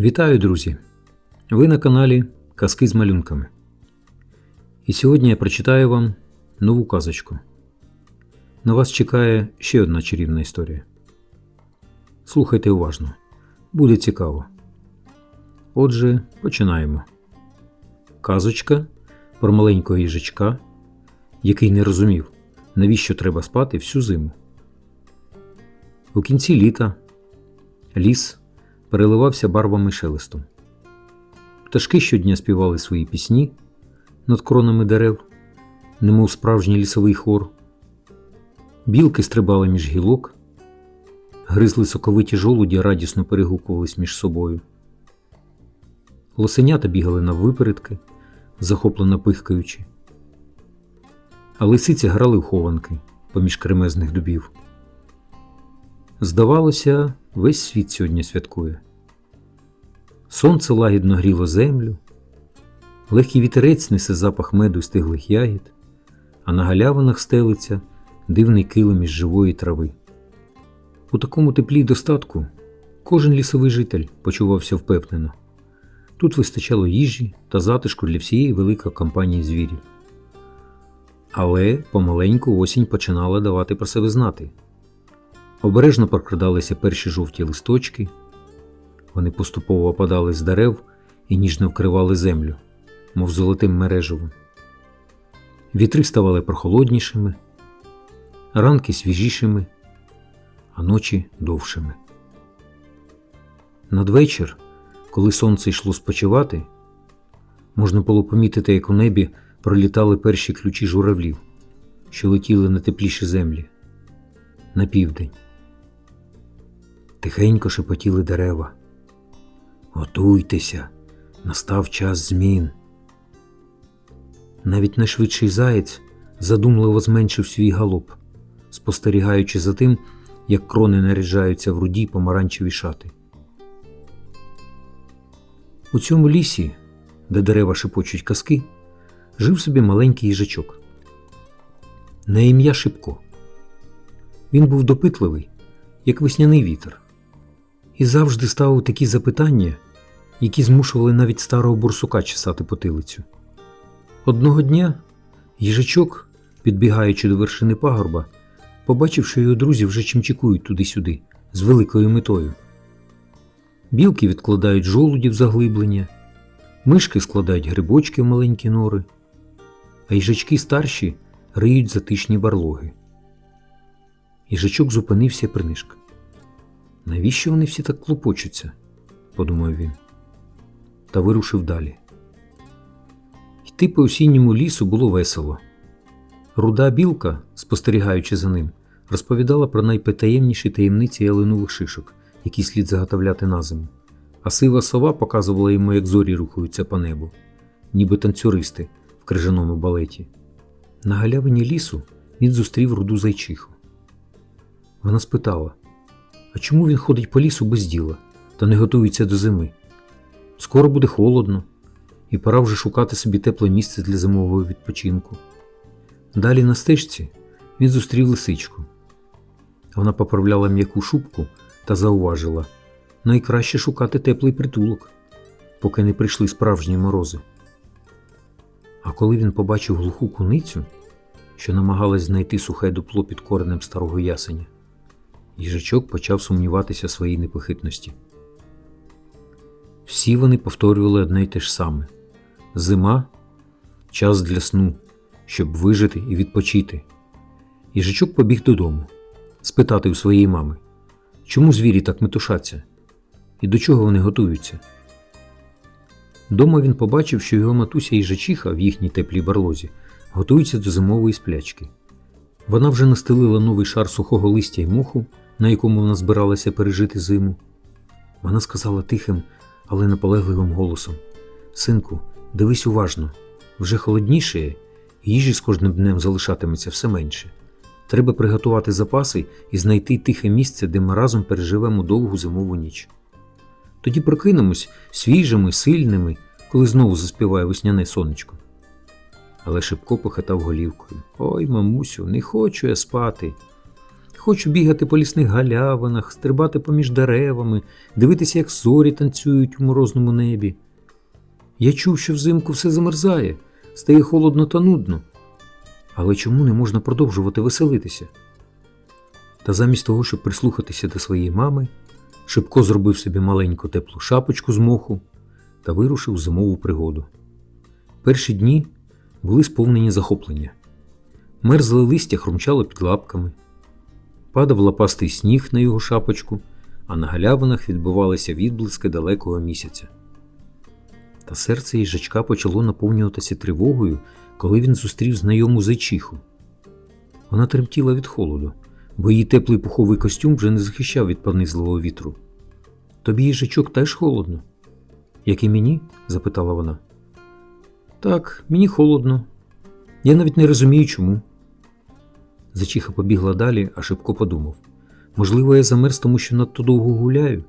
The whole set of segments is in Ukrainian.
Вітаю, друзі! Ви на каналі Казки з малюнками. І сьогодні я прочитаю вам нову казочку. На вас чекає ще одна чарівна історія. Слухайте уважно, буде цікаво. Отже, починаємо. Казочка про маленького їжачка, який не розумів, навіщо треба спати всю зиму. У кінці літа ліс переливався барвами шелестом. Пташки щодня співали свої пісні над кронами дерев, немов справжній лісовий хор. Білки стрибали між гілок, гризли соковиті жолуді, радісно перегукувались між собою. Лосенята бігали наввипередки, захоплено пихкаючи, а лисиці грали в хованки поміж кремезних дубів. Здавалося, весь світ сьогодні святкує. Сонце лагідно гріло землю, легкий вітерець несе запах меду стиглих ягід, а на галявинах стелиться дивний килим із живої трави. У такому теплі й достатку кожен лісовий житель почувався впевнено. Тут вистачало їжі та затишку для всієї великої компанії звірів. Але помаленьку осінь починала давати про себе знати. Обережно прокрадалися перші жовті листочки, вони поступово опадали з дерев і ніжно вкривали землю, мов золотим мережевом. Вітри ставали прохолоднішими, ранки свіжішими, а ночі довшими. Надвечір, коли сонце йшло спочивати, можна було помітити, як у небі пролітали перші ключі журавлів, що летіли на тепліші землі, на південь. Тихенько шепотіли дерева. Готуйтеся, настав час змін. Навіть найшвидший заєць задумливо зменшив свій галоп, спостерігаючи за тим, як крони наряджаються в руді помаранчеві шати. У цьому лісі, де дерева шепочуть казки, жив собі маленький їжачок. На ім'я Шипко. Він був допитливий, як весняний вітер і завжди ставив такі запитання, які змушували навіть старого бурсука чесати потилицю. Одного дня їжачок, підбігаючи до вершини пагорба, побачив, що його друзі вже чимчикують туди-сюди з великою метою. Білки відкладають жолуді в заглиблення, мишки складають грибочки в маленькі нори, а їжачки старші риють затишні барлоги. Їжачок зупинився принишк. Навіщо вони всі так клопочуться? подумав він, та вирушив далі. Йти по осінньому лісу було весело. Руда білка, спостерігаючи за ним, розповідала про найпотаємніші таємниці ялинових шишок, які слід заготовляти на зиму, а сива сова показувала йому, як зорі рухаються по небу, ніби танцюристи в крижаному балеті. На галявині лісу він зустрів руду зайчиху. Вона спитала а чому він ходить по лісу без діла та не готується до зими? Скоро буде холодно, і пора вже шукати собі тепле місце для зимового відпочинку. Далі на стежці він зустрів лисичку. Вона поправляла м'яку шубку та зауважила найкраще шукати теплий притулок, поки не прийшли справжні морози. А коли він побачив глуху куницю, що намагалась знайти сухе дупло під коренем старого ясеня, Їжачок почав сумніватися своїй непохитності. Всі вони повторювали одне й те ж саме зима час для сну, щоб вижити і відпочити. Їжачок побіг додому, спитати у своєї мами, чому звірі так метушаться і до чого вони готуються. Дома він побачив, що його матуся їжачиха в їхній теплій барлозі готується до зимової сплячки. Вона вже настелила новий шар сухого листя й моху на якому вона збиралася пережити зиму. Вона сказала тихим, але наполегливим голосом: Синку, дивись уважно, вже холодніше, їжі з кожним днем залишатиметься все менше. Треба приготувати запаси і знайти тихе місце, де ми разом переживемо довгу зимову ніч. Тоді прокинемось свіжими, сильними, коли знову заспіває весняне сонечко. Але Шипко похитав голівкою Ой, мамусю, не хочу я спати. Хочу бігати по лісних галявинах, стрибати поміж деревами, дивитися, як зорі танцюють у морозному небі. Я чув, що взимку все замерзає, стає холодно та нудно. Але чому не можна продовжувати веселитися? Та замість того, щоб прислухатися до своєї мами, Шипко зробив собі маленьку теплу шапочку з моху та вирушив зимову пригоду. Перші дні були сповнені захоплення. Мерзле листя хрумчало під лапками, падав лапастий сніг на його шапочку, а на галявинах відбивалися відблиски далекого місяця. Та серце їжачка почало наповнюватися тривогою, коли він зустрів знайому зайчиху. Вона тремтіла від холоду, бо її теплий пуховий костюм вже не захищав від пронизливого вітру. Тобі їжачок теж холодно? Як і мені? запитала вона. Так, мені холодно. Я навіть не розумію, чому. Зайчиха побігла далі, а Шипко подумав можливо, я замерз, тому що надто довго гуляю.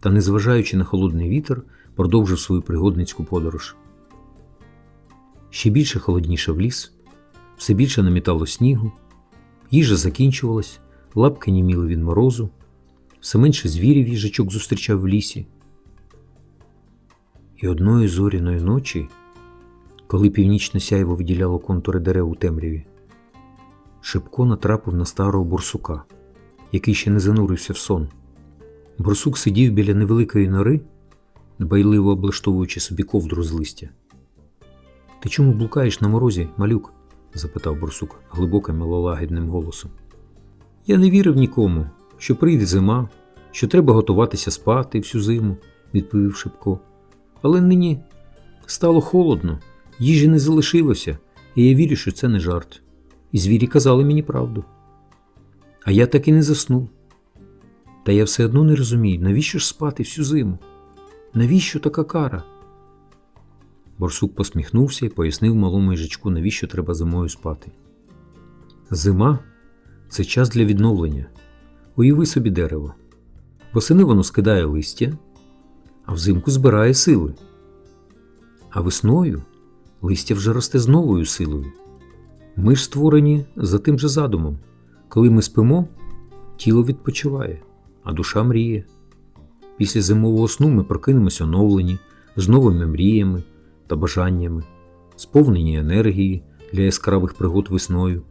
Та, незважаючи на холодний вітер, продовжив свою пригодницьку подорож. Ще більше холоднішав ліс, все більше намітало снігу, їжа закінчувалась, лапки німіли від морозу, все менше звірів їжачок зустрічав в лісі. І одної зоряної ночі, коли північне сяйво виділяло контури дерев у темряві, Шипко натрапив на старого бурсука, який ще не занурився в сон. Бурсук сидів біля невеликої нори, дбайливо облаштовуючи собі ковдру з листя. Ти чому блукаєш на морозі, малюк? запитав бурсук глибоким милолагідним голосом. Я не вірив нікому, що прийде зима, що треба готуватися спати всю зиму, відповів Шипко. Але нині стало холодно, їжі не залишилося, і я вірю, що це не жарт. І звірі казали мені правду. А я так і не заснув. Та я все одно не розумію, навіщо ж спати всю зиму? Навіщо така кара? Борсук посміхнувся і пояснив малому їжачку, навіщо треба зимою спати. Зима це час для відновлення. Уяви собі дерево. Восени воно скидає листя, а взимку збирає сили. А весною листя вже росте з новою силою. Ми ж створені за тим же задумом. Коли ми спимо, тіло відпочиває, а душа мріє. Після зимового сну ми прокинемося оновлені, з новими мріями та бажаннями, сповнені енергії для яскравих пригод весною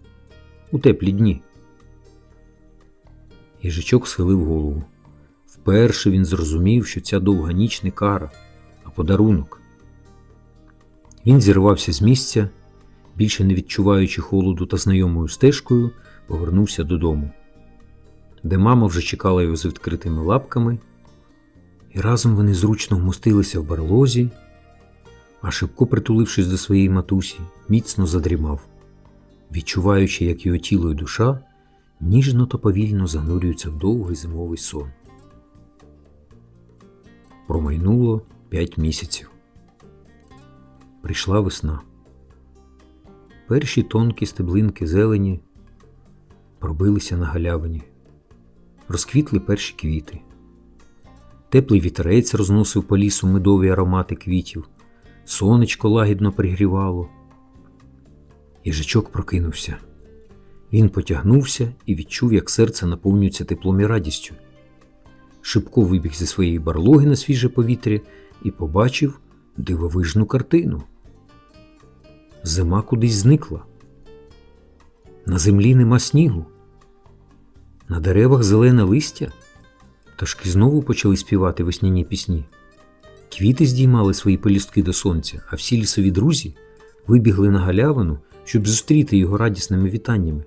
у теплі дні. Їжачок схилив голову. Вперше він зрозумів, що ця довга ніч не кара, а подарунок. Він зірвався з місця, більше не відчуваючи холоду та знайомою стежкою, повернувся додому, де мама вже чекала його з відкритими лапками, і разом вони зручно вмостилися в барлозі, а Шипко, притулившись до своєї матусі, міцно задрімав, відчуваючи, як його тіло і душа ніжно та повільно занурюються в довгий зимовий сон. Промайнуло п'ять місяців. Прийшла весна. Перші тонкі стеблинки зелені пробилися на галявині, розквітли перші квіти. Теплий вітерець розносив по лісу медові аромати квітів, сонечко лагідно пригрівало. Їжачок прокинувся. Він потягнувся і відчув, як серце наповнюється теплом і радістю. Шибко вибіг зі своєї барлоги на свіже повітря і побачив дивовижну картину. Зима кудись зникла. На землі нема снігу, на деревах зелене листя, пташки знову почали співати весняні пісні. Квіти здіймали свої пелюстки до сонця, а всі лісові друзі вибігли на галявину, щоб зустріти його радісними вітаннями.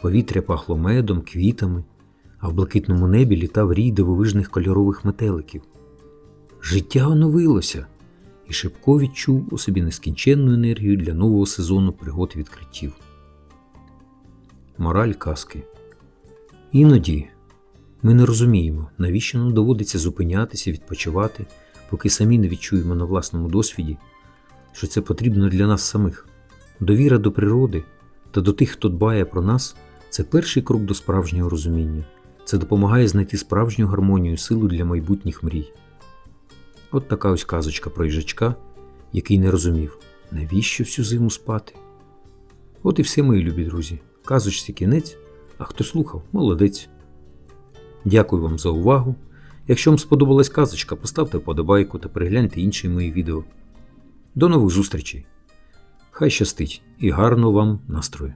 Повітря пахло медом, квітами, а в блакитному небі літав рій дивовижних кольорових метеликів. Життя оновилося, і Шипко відчув у собі нескінченну енергію для нового сезону пригод відкриттів. Мораль казки. Іноді ми не розуміємо, навіщо нам доводиться зупинятися, відпочивати, поки самі не відчуємо на власному досвіді, що це потрібно для нас самих. Довіра до природи та до тих, хто дбає про нас, це перший крок до справжнього розуміння. Це допомагає знайти справжню гармонію і силу для майбутніх мрій. От така ось казочка про їжачка, який не розумів, навіщо всю зиму спати. От і все, мої любі друзі. Казочці кінець. А хто слухав, молодець. Дякую вам за увагу. Якщо вам сподобалась казочка, поставте вподобайку та перегляньте інші мої відео. До нових зустрічей! Хай щастить і гарного вам настрою!